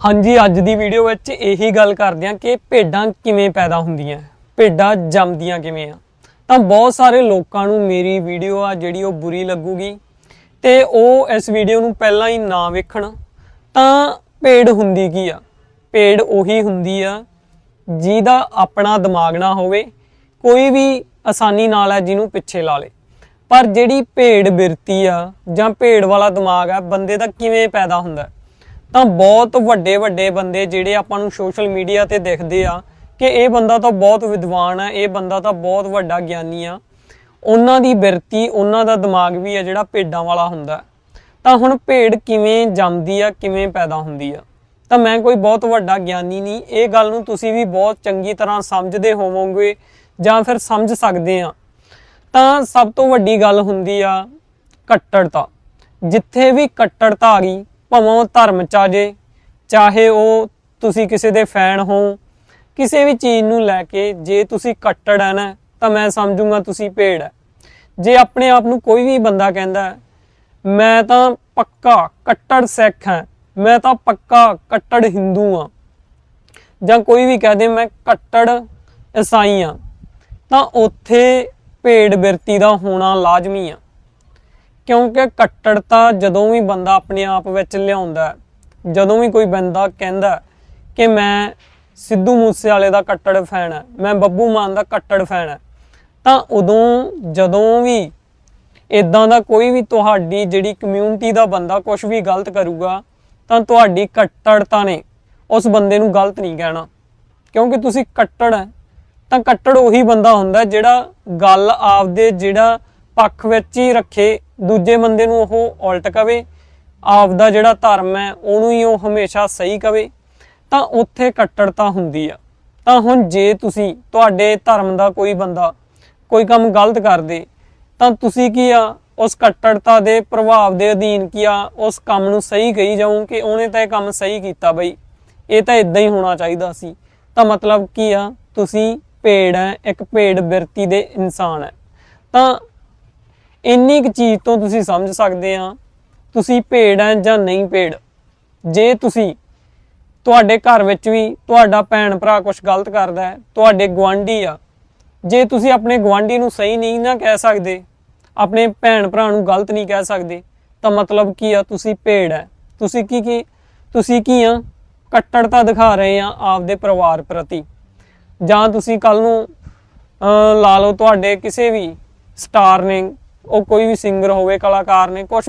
ਹਾਂਜੀ, ਅੱਜ ਦੀ ਵੀਡੀਓ ਵਿੱਚ ਇਹੀ ਗੱਲ ਕਰਦੇ ਹਾਂ ਕਿ ਭੇਡਾਂ ਕਿਵੇਂ ਪੈਦਾ ਹੁੰਦੀਆਂ ਭੇਡਾਂ ਜੰਮਦੀਆਂ ਕਿਵੇਂ ਆ। ਤਾਂ ਬਹੁਤ ਸਾਰੇ ਲੋਕਾਂ ਨੂੰ ਮੇਰੀ ਵੀਡੀਓ ਆ ਜਿਹੜੀ ਉਹ ਬੁਰੀ ਲੱਗੂਗੀ ਤੇ ਉਹ ਇਸ ਵੀਡੀਓ ਨੂੰ ਪਹਿਲਾਂ ਹੀ ਨਾ ਵੇਖਣ, ਤਾਂ ਭੇਡ ਹੁੰਦੀ ਕੀ ਆ? ਭੇਡ ਉਹੀ ਹੁੰਦੀ ਆ ਜਿਹਦਾ ਆਪਣਾ ਦਿਮਾਗ ਨਾ ਹੋਵੇ, ਕੋਈ ਵੀ ਆਸਾਨੀ ਨਾਲ ਹੈ ਜਿਹਨੂੰ ਪਿੱਛੇ ਲਾ ਲੇ। ਪਰ ਜਿਹੜੀ ਭੇਡ ਬਿਰਤੀ ਆ ਜਾਂ ਭੇਡ ਵਾਲਾ ਦਿਮਾਗ ਆ, ਬੰਦੇ ਦਾ ਕਿਵੇਂ ਪੈਦਾ ਹੁੰਦਾ ਹੈ? ਤਾਂ ਬਹੁਤ ਵੱਡੇ ਵੱਡੇ ਬੰਦੇ ਜਿਹੜੇ ਆਪਾਂ ਨੂੰ ਸੋਸ਼ਲ ਮੀਡੀਆ ਤੇ ਦਿਖਦੇ ਆ ਕਿ ਇਹ ਬੰਦਾ ਤਾਂ ਬਹੁਤ ਵਿਦਵਾਨ ਆ, ਇਹ ਬੰਦਾ ਤਾਂ ਬਹੁਤ ਵੱਡਾ ਗਿਆਨੀ ਆ। ਉਹਨਾਂ ਦੀ ਬਿਰਤੀ, ਉਹਨਾਂ ਦਾ ਦਿਮਾਗ ਵੀ ਆ ਜਿਹੜਾ ਭੇਡਾਂ ਵਾਲਾ ਹੁੰਦਾ। ਤਾਂ ਹੁਣ ਭੇਡ ਕਿਵੇਂ ਜੰਮਦੀ ਆ, ਕਿਵੇਂ ਪੈਦਾ ਹੁੰਦੀ ਆ? ਤਾਂ ਮੈਂ ਕੋਈ ਬਹੁਤ ਵੱਡਾ ਗਿਆਨੀ ਨਹੀਂ, ਇਹ ਗੱਲ ਨੂੰ ਤੁਸੀਂ ਵੀ ਬਹੁਤ ਚੰਗੀ ਤਰ੍ਹਾਂ ਸਮਝਦੇ ਹੋਵੋਗੇ ਜਾਂ ਫਿਰ ਸਮਝ ਸਕਦੇ ਆ। ਤਾਂ ਸਭ ਤੋਂ ਵੱਡੀ ਗੱਲ ਹੁੰਦੀ ਆ ਕੱਟੜਤਾ। ਜਿੱਥੇ ਵੀ ਕੱਟੜਤਾ ਆ ਗਈ ਭਾਵੇਂ ਉਹ ਧਰਮ ਚ ਆ ਜੇ, ਚਾਹੇ ਉਹ ਤੁਸੀਂ ਕਿਸੇ ਦੇ ਫੈਨ ਹੋ, ਕਿਸੇ ਵੀ ਚੀਜ਼ ਨੂੰ ਲੈ ਕੇ ਜੇ ਤੁਸੀਂ ਕੱਟੜ ਹੈ ਨਾ ਤਾਂ ਮੈਂ ਸਮਝੂਗਾ ਤੁਸੀਂ ਭੇੜ ਹੈ ਜੇ ਆਪਣੇ ਆਪ ਨੂੰ ਕੋਈ ਵੀ ਬੰਦਾ ਕਹਿੰਦਾ, ਮੈਂ ਤਾਂ ਪੱਕਾ ਕੱਟੜ ਸਿੱਖ ਹਾਂ ਮੈਂ ਤਾਂ ਪੱਕਾ ਕੱਟੜ ਹਿੰਦੂ ਹਾਂ ਜਾਂ ਕੋਈ ਵੀ ਕਹਦੇ ਮੈਂ ਕੱਟੜ ਈਸਾਈ ਹਾਂ ਤਾਂ ਉੱਥੇ ਭੇਡ ਬਿਰਤੀ ਦਾ ਹੋਣਾ ਲਾਜ਼ਮੀ ਆ। ਕਿਉਂਕਿ ਕੱਟੜਤਾ ਜਦੋਂ ਵੀ ਬੰਦਾ ਆਪਣੇ ਆਪ ਵਿੱਚ ਲਿਆਉਂਦਾ ਜਦੋਂ ਵੀ ਕੋਈ ਬੰਦਾ ਕਹਿੰਦਾ ਕਿ ਮੈਂ ਸਿੱਧੂ ਮੂਸੇਵਾਲੇ ਦਾ ਕੱਟੜ ਫੈਨ ਹੈ, ਮੈਂ ਬੱਬੂ ਮਾਨ ਦਾ ਕੱਟੜ ਫੈਨ ਹੈ, ਤਾਂ ਉਦੋਂ ਜਦੋਂ ਵੀ ਇਦਾਂ ਦਾ ਕੋਈ ਵੀ ਤੁਹਾਡੀ ਜਿਹੜੀ ਕਮਿਊਨਿਟੀ ਦਾ ਬੰਦਾ ਕੁਝ ਵੀ ਗਲਤ ਕਰੂਗਾ, ਤਾਂ ਤੁਹਾਡੀ ਕੱਟੜਤਾ ਨੇ ਉਸ ਬੰਦੇ ਨੂੰ ਗਲਤ ਨਹੀਂ ਕਹਿਣਾ। ਕਿਉਂਕਿ ਤੁਸੀਂ ਕੱਟੜ ਹੈ, ਤਾਂ ਕੱਟੜ ਉਹੀ ਬੰਦਾ ਹੁੰਦਾ ਜਿਹੜਾ ਗੱਲ ਆਪਦੇ ਜਿਹੜਾ ਪੱਖ ਵਿੱਚ ਹੀ ਰੱਖੇ ਦੂਜੇ ਬੰਦੇ ਨੂੰ ਉਹ ਉਲਟ ਕਵੇ, ਆਪਦਾ ਜਿਹੜਾ ਧਰਮ ਹੈ ਉਹਨੂੰ ਹੀ ਉਹ ਹਮੇਸ਼ਾ ਸਹੀ ਕਵੇ, ਤਾਂ ਉੱਥੇ ਕੱਟੜਤਾ ਹੁੰਦੀ ਆ। ਤਾਂ ਹੁਣ ਜੇ ਤੁਸੀਂ ਤੁਹਾਡੇ ਧਰਮ ਦਾ ਕੋਈ ਬੰਦਾ ਕੋਈ ਕੰਮ ਗਲਤ ਕਰਦੇ, ਤਾਂ ਤੁਸੀਂ ਕੀ ਆ, ਉਸ ਕੱਟੜਤਾ ਦੇ ਪ੍ਰਭਾਵ ਦੇ ਅਧੀਨ ਕੀ ਆ, ਉਸ ਕੰਮ ਨੂੰ ਸਹੀ ਕਹੀ ਜਾਉਂ ਕਿ ਉਹਨੇ ਤਾਂ ਇਹ ਕੰਮ ਸਹੀ ਕੀਤਾ ਬਈ। ਇਹ ਤਾਂ ਇਦਾਂ ਹੀ ਹੋਣਾ ਚਾਹੀਦਾ ਸੀ। ਤਾਂ ਮਤਲਬ ਕੀ ਆ, ਤੁਸੀਂ ਭੇੜ ਹੈ, ਇੱਕ ਭੇੜ ਬਿਰਤੀ ਦੇ ਇਨਸਾਨ ਹੈ। ਤਾਂ ਇੰਨੀ ਕੁ ਚੀਜ਼ ਤੋਂ ਤੁਸੀਂ ਸਮਝ ਸਕਦੇ ਆ ਤੁਸੀਂ ਭੇੜ ਹੈ ਜਾਂ ਨਹੀਂ ਭੇੜ ਜੇ ਤੁਸੀਂ ਤੁਹਾਡੇ ਘਰ ਵਿੱਚ ਵੀ ਤੁਹਾਡਾ ਭੈਣ ਭਰਾ ਕੁਝ ਗਲਤ ਕਰਦਾ ਹੈ, ਤੁਹਾਡੇ ਗਵਾਂਢੀ ਆ, ਜੇ ਤੁਸੀਂ ਆਪਣੇ ਗਵਾਂਢੀ ਨੂੰ ਸਹੀ ਨਹੀਂ ਨਾ ਕਹਿ ਸਕਦੇ, ਆਪਣੇ ਭੈਣ ਭਰਾ ਨੂੰ ਗਲਤ ਨਹੀਂ ਕਹਿ ਸਕਦੇ, ਤਾਂ ਮਤਲਬ ਕੀ ਆ, ਤੁਸੀਂ ਭੇੜ ਹੈ। ਤੁਸੀਂ ਕੀ ਕੀ, ਤੁਸੀਂ ਕੀ ਆ ਕੱਟੜਤਾ ਦਿਖਾ ਰਹੇ ਆ ਆਪਦੇ ਪਰਿਵਾਰ ਪ੍ਰਤੀ। ਜਾਂ ਤੁਸੀਂ ਕੱਲ ਨੂੰ ਲਾ ਲਓ ਤੁਹਾਡੇ ਕਿਸੇ ਵੀ ਸਟਾਰ ਨੇ ਉਹ ਕੋਈ ਵੀ ਸਿੰਗਰ ਹੋਵੇ ਕਲਾਕਾਰ ਨੇ ਕੁਝ ਵੀ